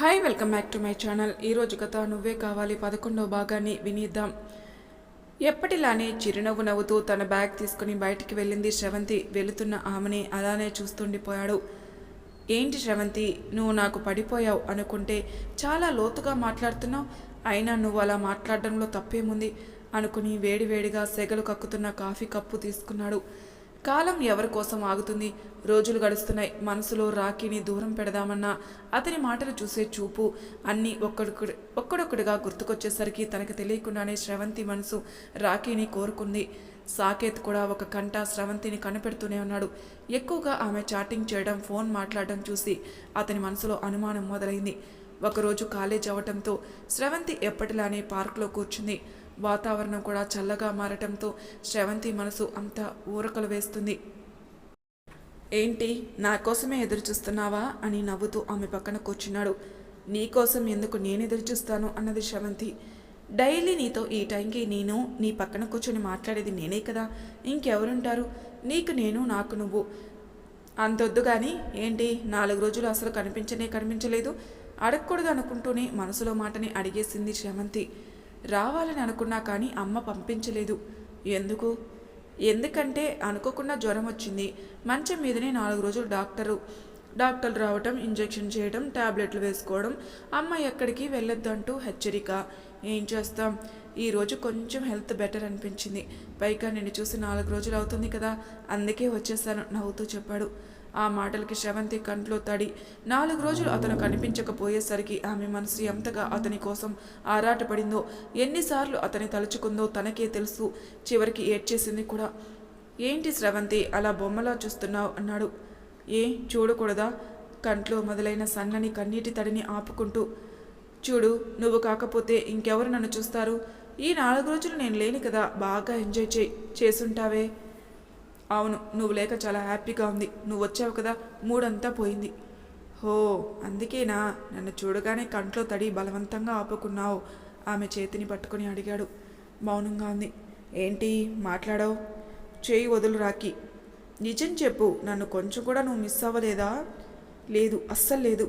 Hi welcome back to my channel ఈరోజు కథ నువ్వే కావాలి. పదకొండవ భాగాన్ని వినిద్దాం. ఎప్పటిలానే చిరునవ్వు నవ్వుతూ తన బ్యాగ్ తీసుకుని బయటికి వెళ్ళింది శ్రవంతి. వెళుతున్న ఆమెని అలానే చూస్తుండిపోయాడు. ఏంటి శ్రవంతి నువ్వు నాకు పడిపోయావు అనుకుంటే చాలా లోతుగా మాట్లాడుతున్నావు. అయినా నువ్వు అలా మాట్లాడడంలో తప్పేముంది? అనుకుని వేడివేడిగా సెగలు కక్కుతున్న కాఫీ కప్పు తీసుకున్నాడు. కాలం ఎవరి కోసం ఆగుతుంది? రోజులు గడుస్తున్నాయి. మనసులో రాఖీని దూరం పెడదామన్నా అతని మాటలు చూసే చూపు అన్నీ ఒక్కడొక్కడు ఒక్కడొక్కడిగా గుర్తుకొచ్చేసరికి తనకు తెలియకుండానే శ్రవంతి మనసు రాఖీని కోరుకుంది. సాకేత్ కూడా ఒక కంట స్రవంతిని కనిపెడుతూనే ఉన్నాడు. ఎక్కువగా ఆమె చాటింగ్ చేయడం ఫోన్ మాట్లాడడం చూసి అతని మనసులో అనుమానం మొదలైంది. ఒకరోజు కాలేజ్ అవ్వటంతో స్రవంతి ఎప్పటిలానే పార్క్లో కూర్చుంది. వాతావరణం కూడా చల్లగా మారటంతో శ్రవంతి మనసు అంతా ఊరకలు వేస్తుంది. ఏంటి నా కోసమే ఎదురు చూస్తున్నావా? అని నవ్వుతూ ఆమె పక్కన కూర్చున్నాడు. నీకోసం ఎందుకు నేను ఎదురు చూస్తాను? అన్నది శ్రవంతి. డైలీ నీతో ఈ టైంకి నేను నీ పక్కన కూర్చొని మాట్లాడేది నేనే కదా? ఇంకెవరుంటారు? నీకు నేను నాకు నువ్వు. అంతొద్దు కానీ ఏంటి నాలుగు రోజులు అసలు కనిపించనే కనిపించలేదు? అడగకూడదు అనుకుంటూనే మనసులో మాటని అడిగేసింది శ్రవంతి. రావాలని అనుకున్నా కానీ అమ్మ పంపించలేదు. ఎందుకు? ఎందుకంటే అనుకోకుండా జ్వరం వచ్చింది. మంచం మీదనే నాలుగు రోజులు డాక్టరు డాక్టర్లు రావటం ఇంజెక్షన్ చేయడం టాబ్లెట్లు వేసుకోవడం అమ్మ ఎక్కడికి వెళ్ళొద్దంటూ హెచ్చరిక. ఏం చేస్తాం? ఈరోజు కొంచెం హెల్త్ బెటర్ అనిపించింది. పైగా నిన్ను చూసి నాలుగు రోజులు అవుతుంది కదా. అందుకే వచ్చేసాను నవ్వుతూ చెప్పాడు. ఆ మాటలకి శ్రవంతి కంట్లో తడి. నాలుగు రోజులు అతను కనిపించకపోయేసరికి ఆమె మనసు ఎంతగా అతని కోసం ఆరాటపడిందో ఎన్నిసార్లు అతని తలుచుకుందో తనకే తెలుసు. చివరికి ఏడ్చేసింది కూడా ఏంటి శ్రవంతి అలా బొమ్మలా చూస్తున్నావు? అన్నాడు. ఏ చూడకూడదా? కంట్లో మొదలైన సన్నని కన్నీటి తడిని ఆపుకుంటూ చూడు నువ్వు కాకపోతే ఇంకెవరు నన్ను చూస్తారు? ఈ నాలుగు రోజులు నేను లేని కదా బాగా ఎంజాయ్ చేయి చేసుంటావే. అవును నువ్వు లేక చాలా హ్యాపీగా ఉంది. నువ్వు వచ్చావు కదా మూడంతా పోయింది. హో అందుకేనా? నన్ను చూడగానే కంట్లో తడి బలవంతంగా ఆపుకున్నావు. ఆమె చేతిని పట్టుకొని అడిగాడు. మౌనంగా ఉంది ఏంటి మాట్లాడావు? చేయి వదులు రాకి. నిజం చెప్పు నన్ను కొంచెం కూడా నువ్వు మిస్ అవ్వలేదా? లేదు అస్సలు లేదు.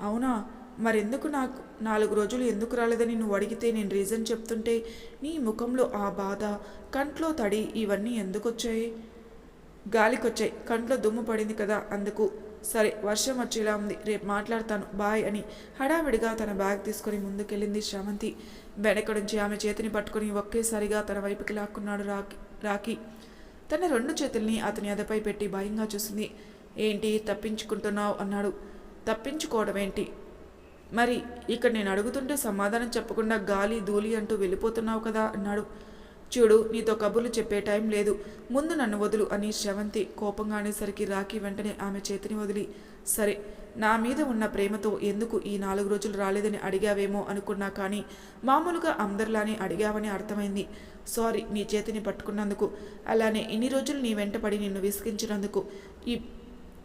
అవునా? మరెందుకు నాకు నాలుగు రోజులు ఎందుకు రాలేదని నువ్వు అడిగితే నేను రీజన్ చెప్తుంటే నీ ముఖంలో ఆ బాధ కంట్లో తడి ఇవన్నీ ఎందుకు వచ్చాయి గాలికొచ్చాయి కంట్లో దుమ్ము పడింది కదా అందుకు. సరే వర్షం వచ్చేలా ఉంది. రేపు మాట్లాడతాను. బాయ్ అని హడావిడిగా తన బ్యాగ్ తీసుకొని ముందుకెళ్ళింది శ్రవంతి వెనక నుంచి ఆమె చేతిని పట్టుకొని ఒకేసారిగా తన వైపుకి లాక్కున్నాడు రాకి రాకి తన రెండు చేతుల్ని అతని అదపై పెట్టి భయంగా చూసింది. ఏంటి తప్పించుకుంటున్నావు? అన్నాడు. తప్పించుకోవడం ఏంటి మరి ఇక్కడ నేను అడుగుతుంటే సమాధానం చెప్పకుండా గాలి ధూళి అంటూ వెళ్ళిపోతున్నావు కదా? అన్నాడు. చూడు నీతో కబుర్లు చెప్పే టైం లేదు. ముందు నన్ను వదులు అని శ్రవంతి కోపంగా అనేసరికి వెంటనే ఆమె చేతిని వదిలి సరే నా మీద ఉన్న ప్రేమతో ఎందుకు ఈ నాలుగు రోజులు రాలేదని అడిగావేమో అనుకున్నా కానీ మామూలుగా అందరిలానే అడిగావని అర్థమైంది. సారీ నీ చేతిని పట్టుకున్నందుకు. అలానే ఇన్ని రోజులు నీ వెంటపడి నిన్ను విసిగించినందుకు. ఈ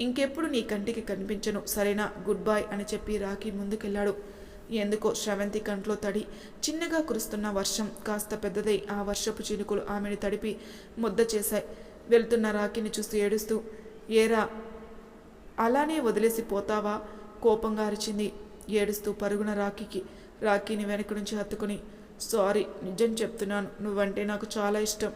ఇంకెప్పుడు నీ కంటికి కనిపించను సరేనా? గుడ్ బాయ్ అని చెప్పి రాఖీ ముందుకెళ్ళాడు. ఎందుకో శ్రవంతి కంట్లో తడి. చిన్నగా కురుస్తున్న వర్షం కాస్త పెద్దదై ఆ వర్షపు చినుకులు ఆమెను తడిపి ముద్ద చేశాయి. వెళ్తున్న రాకిని చూస్తూ ఏడుస్తూ ఏరా అలానే వదిలేసి పోతావా? కోపంగా అరిచింది. ఏడుస్తూ పరుగున రాఖీకి రాఖీని వెనక నుంచి హత్తుకుని సారీ నిజం చెప్తున్నాను. నువ్వంటే నాకు చాలా ఇష్టం.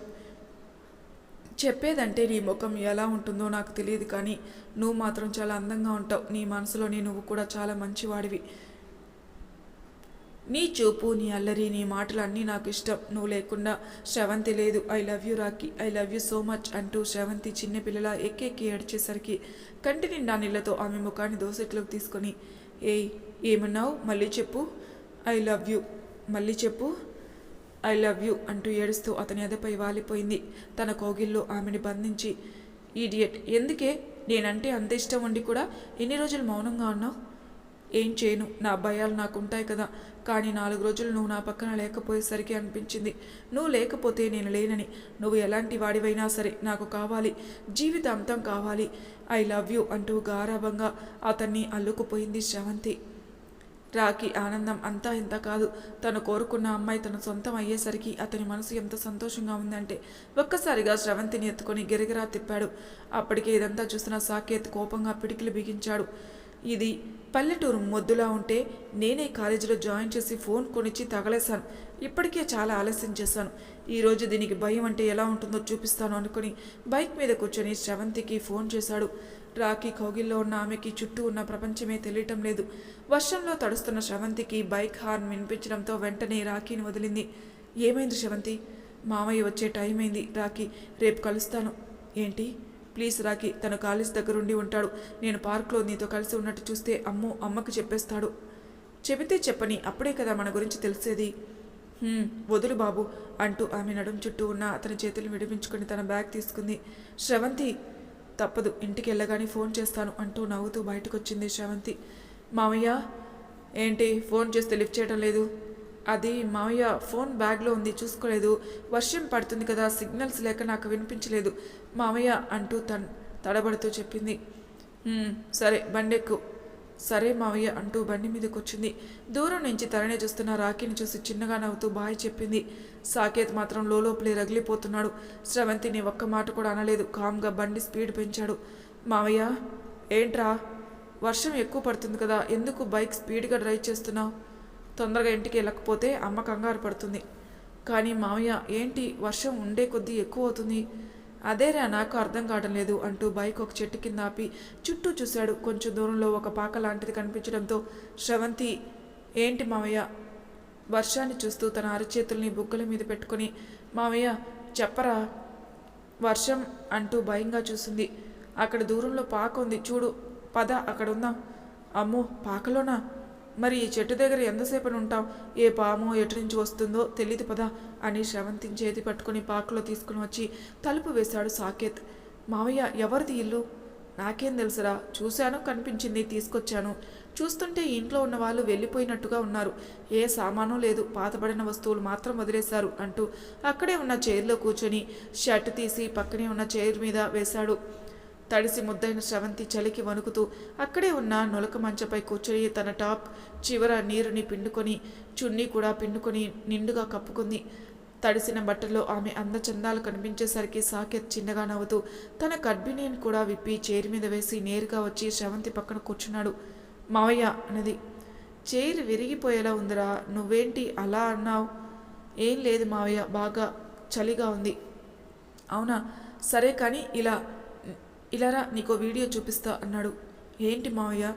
చెప్పేదంటే నీ ముఖం ఎలా ఉంటుందో నాకు తెలియదు కానీ నువ్వు మాత్రం చాలా అందంగా ఉంటావు. నీ మనసులోనే నువ్వు కూడా చాలా మంచివాడివి. నీ చూపు నీ అల్లరి నీ మాటలు అన్నీ నాకు ఇష్టం. నువ్వు లేకుండా శ్రవంతి లేదు. I love you Rocky I love you so much అంటూ శ్రవంతి చిన్నపిల్లల ఎక్కెక్కి ఏడ్చేసరికి కంటి నిండా నీళ్ళతో ఆమె ముఖాన్ని దోసెట్లోకి తీసుకొని ఏయ్ ఏమన్నావు? మళ్ళీ చెప్పు. ఐ లవ్ యూ మళ్ళీ చెప్పు. ఐ లవ్ యూ అంటూ ఏడుస్తూ అతని అదపై వాలిపోయింది. తన కోగిల్లో ఆమెని బంధించి ఈడియట్ ఎందుకే? నేనంటే అంత ఇష్టం ఉండి కూడా ఎన్ని రోజులు మౌనంగా ఉన్నావు? ఏం చేయను? నా భయాలు నాకు ఉంటాయి కదా. కానీ నాలుగు రోజులు నువ్వు నా పక్కన లేకపోయేసరికి అనిపించింది. నువ్వు లేకపోతే నేను లేనని. నువ్వు ఎలాంటి వాడివైనా సరే నాకు కావాలి. జీవితాంతం కావాలి. ఐ లవ్ యూ అంటూ గారాభంగా అతన్ని అల్లుకుపోయింది శ్రవంతి. రాకి ఆనందం అంతా ఇంత కాదు. తను కోరుకున్న అమ్మాయి తన సొంతం అయ్యేసరికి అతని మనసు ఎంత సంతోషంగా ఉందంటే ఒక్కసారిగా శ్రవంతిని ఎత్తుకొని గిరగిరా తిప్పాడు. అప్పటికే ఇదంతా చూసిన సాకేత్ కోపంగా పిడికిలు బిగించాడు. ఇది పల్లెటూరు మొద్దులా ఉంటే నేనే కాలేజీలో జాయిన్ చేసి ఫోన్ కొనిచ్చి తగలేశాను. ఇప్పటికే చాలా ఆలస్యం చేశాను. ఈరోజు దీనికి భయం అంటే ఎలా ఉంటుందో చూపిస్తాను అనుకుని బైక్ మీద కూర్చొని శ్రవంతికి ఫోన్ చేశాడు. రాఖీ కౌగిల్లో ఉన్న ఆమెకి చుట్టూ ఉన్న ప్రపంచమే తెలియటం లేదు. వర్షంలో తడుస్తున్న శ్రవంతికి బైక్ హార్న్ వినిపించడంతో వెంటనే రాఖీని వదిలింది. ఏమైంది శ్రవంతి మామయ్య వచ్చే టైం అయింది. రాఖీ రేపు కలుస్తాను. ఏంటి? ప్లీజ్ రాఖీ తను కాలేజ్ దగ్గరుండి ఉంటాడు. నేను పార్క్లో నీతో కలిసి ఉన్నట్టు చూస్తే అమ్మో అమ్మకు చెప్పేస్తాడు. చెబితే చెప్పని అప్పుడే కదా మన గురించి తెలిసేది. వదులు బాబు అంటూ ఆమె నడుం చుట్టూ ఉన్న అతని చేతులు విడిపించుకుని తన బ్యాగ్ తీసుకుంది. శ్రవంతి తప్పదు ఇంటికి వెళ్ళగానే ఫోన్ చేస్తాను అంటూ నవ్వుతూ బయటకొచ్చింది శ్రవంతి. మామయ్య ఏంటి ఫోన్ చేస్తే లిఫ్ట్ చేయడం లేదు? అది మామయ్య ఫోన్ బ్యాగ్లో ఉంది చూసుకోలేదు. వర్షం పడుతుంది కదా సిగ్నల్స్ లేక నాకు వినిపించలేదు. మామయ్య అంటూ తన్ తడబడుతూ చెప్పింది. సరే బండెక్కు. సరే మావయ్య అంటూ బండి మీదకి వచ్చింది దూరం నుంచి తరణే చూస్తున్న రాఖీని చూసి చిన్నగా నవ్వుతూ బాయ్ చెప్పింది. సాకేత్ మాత్రం లోపలే రగిలిపోతున్నాడు. స్రవంతిని ఒక్క మాట కూడా అనలేదు. కామ్గా బండి స్పీడ్ పెంచాడు. మావయ్య ఏంట్రా? వర్షం ఎక్కువ పడుతుంది కదా ఎందుకు బైక్ స్పీడ్గా డ్రైవ్ చేస్తున్నావు? తొందరగా ఇంటికి వెళ్ళకపోతే అమ్మ కంగారు పడుతుంది. కానీ మావయ్య ఏంటి? వర్షం ఉండే కొద్దీ ఎక్కువ అవుతుంది. అదేరా నాకు అర్థం కావడం లేదు అంటూ బైక్ ఒక చెట్టు కింద ఆపి చుట్టూ చూశాడు. కొంచెం దూరంలో ఒక పాక లాంటిది కనిపించడంతో శ్రవంతి ఏంటి మావయ్య? వర్షాన్ని చూస్తూ తన అరచేతుల్ని బుగ్గల మీద పెట్టుకొని మావయ్య చెప్పరా? వర్షం అంటూ భయంగా చూసింది. అక్కడ దూరంలో పాక ఉంది. చూడు పద అక్కడ ఉందాం అమ్మో పాకలోనా? మరి ఈ చెట్టు దగ్గర ఎంతసేపని ఉంటాం ఏ పాము ఎటు నుంచి వస్తుందో తెలియదు పదా అని శ్రవంతిని చేతి పట్టుకుని పాకలో తీసుకుని వచ్చి తలుపు వేశాడు సాకేత్. మావయ్య ఎవరిది ఇల్లు? నాకేం తెలుసురా చూశాను కనిపించింది తీసుకొచ్చాను. చూస్తుంటే ఇంట్లో ఉన్న వాళ్ళు వెళ్ళిపోయినట్టుగా ఉన్నారు. ఏ సామాను లేదు పాతబడిన వస్తువులు మాత్రం వదిలేశారు అంటూ అక్కడే ఉన్న చైర్లో కూర్చొని షర్ట్ తీసి పక్కనే ఉన్న చైర్ మీద వేశాడు. తడిసి ముద్దైన శ్రవంతి చలికి వణుకుతూ అక్కడే ఉన్న నొలక మంచపై కూర్చొని తన టాప్ చివర నీరుని పిండుకొని చున్నీ కూడా పిండుకొని నిండుగా కప్పుకుంది. తడిసిన బట్టల్లో ఆమె అందచందాలు కనిపించేసరికి సాకేత్ చిన్నగా నవ్వుతూ తన కడ్బినీని కూడా విప్పి చైర్ మీద వేసి నేరుగా వచ్చి శ్రవంతి పక్కన కూర్చున్నాడు. మావయ్య అన్నది. చైర్ విరిగిపోయేలా ఉందిరా నువ్వేంటి అలా అన్నావు? ఏం లేదు మావయ్య బాగా చలిగా ఉంది. అవునా? సరే కానీ ఇలా ఇలారా నీకో వీడియో చూపిస్తా అన్నాడు. ఏంటి మావయ్య?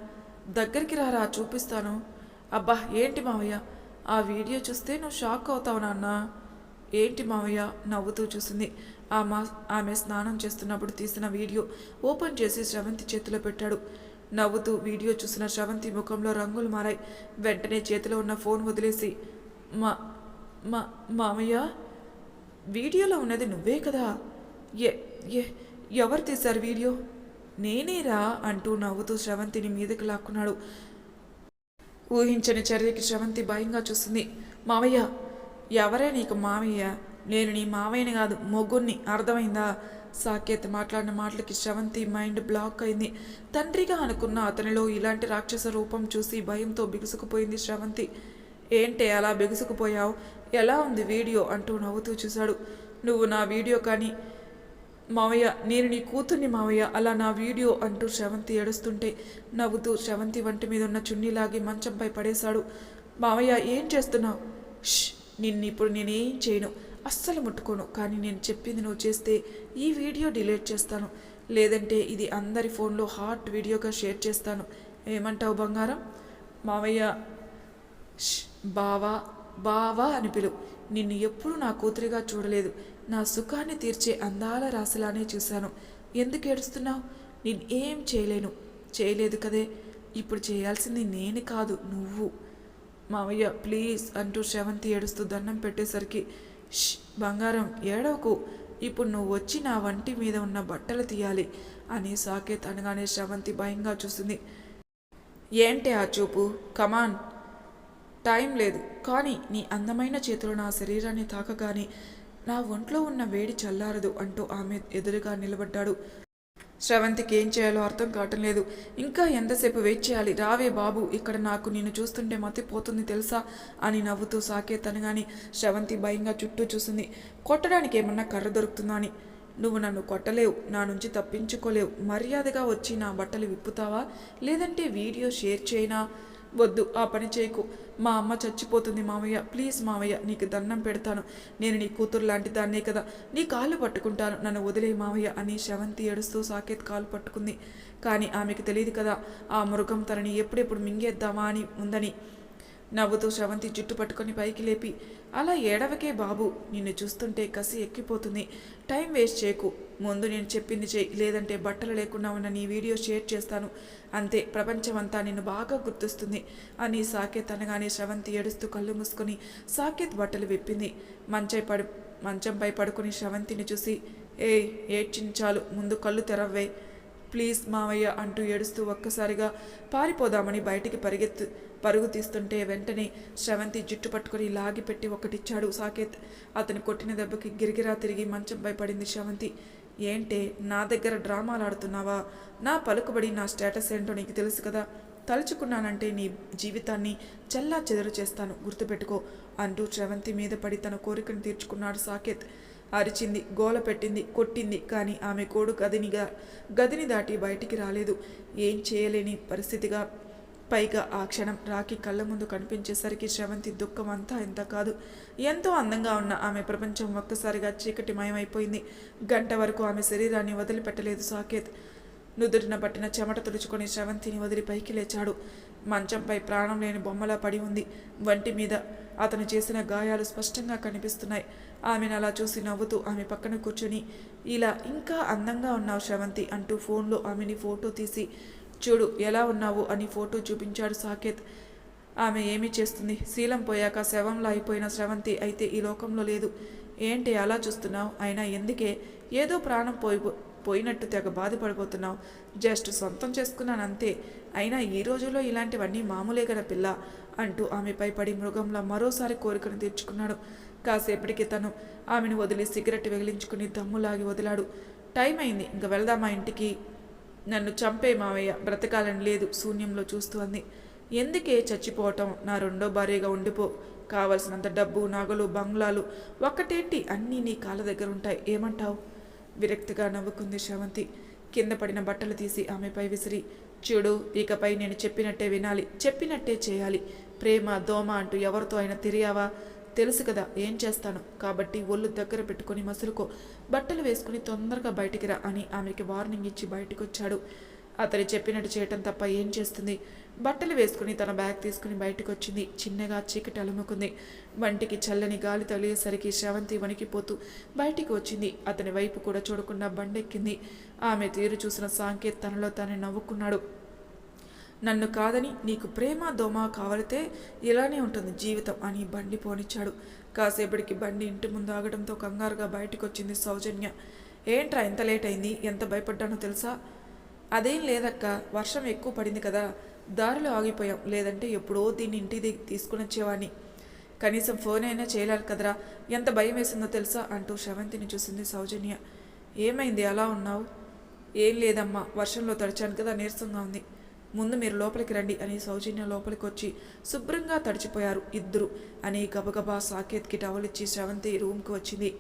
దగ్గరికి రారా చూపిస్తాను. అబ్బా ఏంటి మావయ్య? ఆ వీడియో చూస్తే నువ్వు షాక్ అవుతావు నాన్న. ఏంటి మావయ్య? నవ్వుతూ చూసింది. ఆ మా ఆమె స్నానం చేస్తున్నప్పుడు తీసిన వీడియో ఓపెన్ చేసి శ్రవంతి చేతిలో పెట్టాడు. నవ్వుతూ వీడియో చూసిన శ్రవంతి ముఖంలో రంగులు మారాయి. వెంటనే చేతిలో ఉన్న ఫోన్ వదిలేసి మా మా మామయ్య వీడియోలో ఉన్నది నువ్వే కదా? ఏ ఏ ఎవరు తీశారు వీడియో? నేనేరా అంటూ నవ్వుతూ శ్రవంతిని మీదకి లాక్కున్నాడు. ఊహించని చర్యకి శ్రవంతి భయంగా చూస్తుంది మావయ్య ఎవరే నీకు మావయ్య? నేను నీ మావయ్యని కాదు మొగ్గుని అర్థమైందా? సాకేత్ మాట్లాడిన మాటలకి శ్రవంతి మైండ్ బ్లాక్ అయింది. తండ్రిగా అనుకున్న అతనిలో ఇలాంటి రాక్షస రూపం చూసి భయంతో బిగుసుకుపోయింది శ్రవంతి. ఏంటే అలా బిగుసుకుపోయావు? ఎలా ఉంది వీడియో? అంటూ నవ్వుతూ చూశాడు. నువ్వు నా వీడియో కానీ మావయ్య నేను నీ కూతుర్ని మావయ్య అలా నా వీడియో అంటూ శ్రవంతి ఏడుస్తుంటే నవ్వుతూ శ్రవంతి వంటి మీద ఉన్న చున్నీ లాగి మంచంపై పడేశాడు. మావయ్య ఏం చేస్తున్నావు? ష్ నిన్ను ఇప్పుడు నేనేం చేయను. అస్సలు ముట్టుకోను. కానీ నేను చెప్పింది నువ్వు చేస్తే ఈ వీడియో డిలీట్ చేస్తాను. లేదంటే ఇది అందరి ఫోన్లో హాట్ వీడియోగా షేర్ చేస్తాను. ఏమంటావు బంగారం? మావయ్య బావా బావా అని పిలు. నిన్ను ఎప్పుడూ నా కూతురిగా చూడలేదు. నా సుఖాన్ని తీర్చే అందాల రాశిలానే చూశాను. ఎందుకు ఏడుస్తున్నావు? నేను ఏం చేయలేను. చేయలేదు కదే. ఇప్పుడు చేయాల్సింది నేను కాదు నువ్వు. మావయ్య ప్లీజ్ అంటూ శ్రవంతి ఏడుస్తూ దండం పెట్టేసరికి ష్ బంగారం ఏడవకు. ఇప్పుడు నువ్వు వచ్చి నా వంటి మీద ఉన్న బట్టలు తీయాలి అని సాకేత్ అనగానే శ్రవంతి భయంగా చూసింది. ఏంటి ఆ చూపు? కమాన్ టైం లేదు. కానీ నీ అందమైన చేతులు నా శరీరాన్ని తాకగానే నా ఒంట్లో ఉన్న వేడి చల్లారదు అంటూ ఆమె ఎదురుగా నిలబడ్డాడు. శ్రవంతికి ఏం చేయాలో అర్థం కావటం లేదు. ఇంకా ఎంతసేపు వెయిట్ చేయాలి? రావే బాబు ఇక్కడ నాకు నిన్ను చూస్తుంటే మతిపోతుంది తెలుసా? అని నవ్వుతూ సాకేత్ అనగానే శ్రవంతి భయంగా చుట్టూ చూసింది. కొట్టడానికి ఏమన్నా కర్ర దొరుకుతుందా అని. నువ్వు నన్ను కొట్టలేవు నా నుంచి తప్పించుకోలేవు. మర్యాదగా వచ్చి నా బట్టలు విప్పుతావా? లేదంటే వీడియో షేర్ చేయనా? వద్దు ఆ పని చేయకు. మా అమ్మ చచ్చిపోతుంది మామయ్య ప్లీజ్ మామయ్య నీకు దండం పెడతాను. నేను నీ కూతురు లాంటి దాన్నే కదా. నీ కాళ్ళు పట్టుకుంటాను. నన్ను వదిలే మామయ్య అని శవంతి ఏడుస్తూ సాకేత్ కాలు పట్టుకుంది. కానీ ఆమెకు తెలియదు కదా ఆ మృగం తనని ఎప్పుడెప్పుడు మింగేద్దామా అని ఉందని. నవ్వుతూ శ్రవంతి జుట్టు పట్టుకొని పైకి లేపి అలా ఏడవకే బాబు నిన్ను చూస్తుంటే కసి ఎక్కిపోతుంది. టైం వేస్ట్ చేయకు. ముందు నేను చెప్పింది చేయి లేదంటే బట్టలు లేకుండా ఉన్న నీ వీడియో షేర్ చేస్తాను. అంతే ప్రపంచమంతా నిన్ను బాగా గుర్తుస్తుంది. అని సాకేత్ అనగానే శ్రవంతి ఏడుస్తూ కళ్ళు మూసుకొని సాకేత్ బట్టలు విప్పింది. మంచై పడు మంచంపై పడుకుని శ్రవంతిని చూసి ఏ ఏడ్చించాలు ముందు కళ్ళు తెరవ్వే. ప్లీజ్ మావయ్య అంటూ ఏడుస్తూ ఒక్కసారిగా పారిపోదామని బయటికి పరిగెత్తు పరుగు తీస్తుంటే వెంటనే శ్రవంతి జుట్టు పట్టుకొని లాగిపెట్టి ఒకటిచ్చాడు సాకేత్. అతను కొట్టిన దెబ్బకి గిరిగిరా తిరిగి మంచంపై పడింది శ్రవంతి. ఏంటే నా దగ్గర డ్రామాలు ఆడుతున్నావా? నా పలుకుబడి నా స్టేటస్ ఏంటో నీకు తెలుసు కదా. తలుచుకున్నానంటే నీ జీవితాన్ని చల్లా చెదరు చేస్తాను. గుర్తుపెట్టుకో అంటూ శ్రవంతి మీద పడి తన కోరికను తీర్చుకున్నాడు సాకేత్. అరిచింది గోల పెట్టింది కొట్టింది కానీ ఆమె కోడు గదినిగా గదిని దాటి బయటికి రాలేదు. ఏం చేయలేని పరిస్థితిగా పైగా ఆ క్షణం రాఖీ కళ్ళ ముందు కనిపించేసరికి శ్రవంతి దుఃఖం అంతా ఎంత కాదు ఎంతో అందంగా ఉన్న ఆమె ప్రపంచం ఒక్కసారిగా చీకటిమయమైపోయింది. గంట వరకు ఆమె శరీరాన్ని వదిలిపెట్టలేదు సాకేత్. నుదుటిన పట్టిన చెమట తుడుచుకొని శ్రవంతిని వదిలి పైకి లేచాడు. మంచంపై ప్రాణం లేని బొమ్మలా పడి ఉంది. వంటి మీద అతను చేసిన గాయాలు స్పష్టంగా కనిపిస్తున్నాయి. ఆమెను అలా చూసి నవ్వుతూ ఆమె పక్కన కూర్చొని ఇలా ఇంకా అందంగా ఉన్నావు శ్రవంతి అంటూ ఫోన్లో ఆమెని ఫోటో తీసి చూడు ఎలా ఉన్నావు అని ఫోటో చూపించాడు సాకేత్. ఆమె ఏమి చేస్తుంది? శీలం పోయాక శవంలా అయిపోయిన శ్రవంతి అయితే ఈ లోకంలో లేదు. ఏంటి అలా చూస్తున్నావు? అయినా ఎందుకే? ఏదో ప్రాణం పోయి పోయినట్టు తెగ బాధపడిపోతున్నావు జస్ట్ సొంతం చేసుకున్నాను అంతే అయినా ఈ రోజుల్లో ఇలాంటివన్నీ మామూలే కదా పిల్ల అంటూ ఆమెపై పడి మృగంలా మరోసారి కోరికను తీర్చుకున్నాడు. కాసేపటికి తను ఆమెను వదిలి సిగరెట్ వెగిలించుకుని దమ్ములాగి వదిలాడు. టైం అయింది ఇంక వెళదామా ఇంటికి. నన్ను చంపే మావయ్య బ్రతకాలని లేదు శూన్యంలో చూస్తూ అంది. ఎందుకే చచ్చిపోవటం? నా రెండో భార్యగా ఉండిపో. కావలసినంత డబ్బు నగలు బంగ్లాలు ఒక్కటేంటి? అన్నీ నీ కాళ్ళ దగ్గర ఉంటాయి. ఏమంటావు? విరక్తిగా నవ్వుకుంది శ్రవంతి. కింద పడిన బట్టలు తీసి ఆమెపై విసిరి చూడు ఇకపై నేను చెప్పినట్టే వినాలి చెప్పినట్టే చేయాలి. ప్రేమ దోమ అంటూ ఎవరితో అయినా తిరిగావా? తెలుసు కదా ఏం చేస్తాను. కాబట్టి ఒళ్ళు దగ్గర పెట్టుకొని మసులుకో. బట్టలు వేసుకుని తొందరగా బయటికి రా అని ఆమెకి వార్నింగ్ ఇచ్చి బయటకొచ్చాడు. వచ్చాడు అతని చెప్పినట్టు చేయటం తప్ప ఏం చేస్తుంది? బట్టలు వేసుకుని తన బ్యాగ్ తీసుకుని బయటకు వచ్చింది చిన్నగా చీకటి అలుముకుంది. వంటికి చల్లని గాలి తగిలేసరికి శ్రవంతి వణికిపోతూ బయటికి వచ్చింది. అతని వైపు కూడా చూడకుండా బండెక్కింది. ఆమె తీరు చూసిన సాంకేత్ తనలో తానే నవ్వుకున్నాడు. నన్ను కాదని నీకు ప్రేమ దోమ కావలితే ఇలానే ఉంటుంది జీవితం అని బండి పోనిచ్చాడు. కాసేపటికి బండి ఇంటి ముందు ఆగడంతో కంగారుగా బయటకు వచ్చింది సౌజన్య. ఏంట్రా ఎంత లేట్ అయింది? ఎంత భయపడ్డానో తెలుసా? అదేం లేదక్క వర్షం ఎక్కువ పడింది కదా దారిలో ఆగిపోయాం. లేదంటే ఎప్పుడో దీన్ని ఇంటి తీసుకుని వచ్చేవాడిని కనీసం ఫోన్ అయినా చేయాలి కదరా ఎంత భయం వేసిందో తెలుసా అంటూ శవంతిని చూసింది సౌజన్య. ఏమైంది అలా ఉన్నావు? ఏం లేదమ్మా వర్షంలో తడిచాను కదా నీరసంగా ఉంది. ముందు మీరు లోపలికి రండి అని సౌజన్య లోపలికి వచ్చి శుభ్రంగా తడిచిపోయారు ఇద్దరు అని గబగబా సాకేత్కి టవల్ ఇచ్చి శ్రవంతి రూమ్కి వచ్చింది.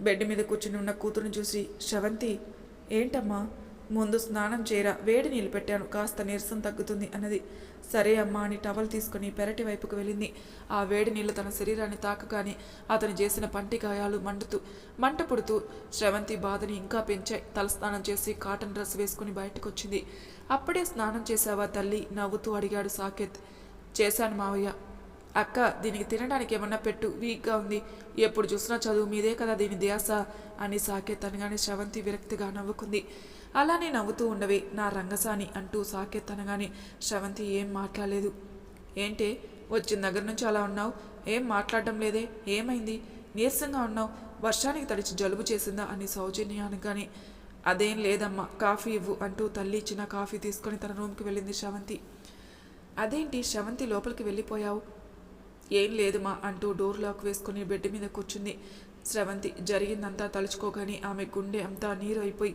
బెడ్ మీద కూర్చుని ఉన్న కూతురుని చూసి శ్రవంతి ఏంటమ్మా? ముందు స్నానం చేయరా వేడి నీళ్ళు పెట్టాను కాస్త నీరసం తగ్గుతుంది అన్నది. సరే అమ్మా అని టవల్ తీసుకుని పెరటి వైపుకు వెళ్ళింది. ఆ వేడి నీళ్ళు తన శరీరాన్ని తాకగానే అతను చేసిన పంటి గాయాలు మండుతూ మంట పుడుతూ శ్రవంతి బాధని ఇంకా పెంచాయి. తలస్నానం చేసి కాటన్ డ్రెస్ వేసుకుని బయటకు వచ్చింది అప్పుడే స్నానం చేశావా తల్లి? నవ్వుతూ అడిగాడు సాకేత్. చేశాను మావయ్య. అక్క దీనికి తినడానికి ఏమన్నా పెట్టు వీక్గా ఉంది. ఎప్పుడు చూసినా చదువు మీదే కదా దీని ధ్యాస అని సాకేత్ అనగానే శ్రవంతి విరక్తిగా నవ్వుకుంది. అలానే నవ్వుతూ ఉండవే నా రంగసాని అంటూ సాకెత్తనగానే శ్రవంతి ఏం మాట్లాడలేదు. ఏంటే వచ్చిన దగ్గర నుంచి అలా ఉన్నావు? ఏం మాట్లాడడం లేదే? ఏమైంది? నీరసంగా ఉన్నావు? వర్షానికి తడిచి జలుబు చేసిందా? అని సౌజన్య అదేం లేదమ్మా కాఫీ ఇవ్వు అంటూ తల్లి ఇచ్చిన కాఫీ తీసుకొని తన రూమ్కి వెళ్ళింది శ్రవంతి. అదేంటి? శ్రవంతి లోపలికి వెళ్ళిపోయావు? ఏం లేదు మా అంటూ డోర్ లాక్ వేసుకుని బెడ్ మీద కూర్చుంది. స్రవంతి జరిగిందంతా తలుచుకోగానే ఆమె గుండె అంతా నీరు అయిపోయి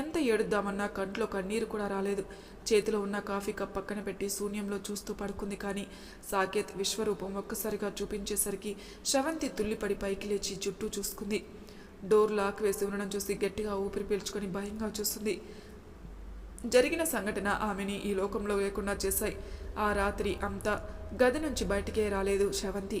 ఎంత ఏడుద్దామన్నా కంట్లో కన్నీరు కూడా రాలేదు. చేతిలో ఉన్న కాఫీ కప్ పక్కన పెట్టి శూన్యంలో చూస్తూ పడుకుంది కానీ సాకేత్ విశ్వరూపం ఒక్కసారిగా చూపించేసరికి శ్రవంతి తుల్లిపడి పైకి లేచి చుట్టూ చూసుకుంది. డోర్ లాక్ వేసి ఉండడం చూసి గట్టిగా ఊపిరి పీల్చుకొని భయంగా చూస్తుంది. జరిగిన సంఘటన ఆమెని ఈ లోకంలో లేకుండా చేశాయి. ఆ రాత్రి అంతా గది నుంచి బయటికే రాలేదు శవంతి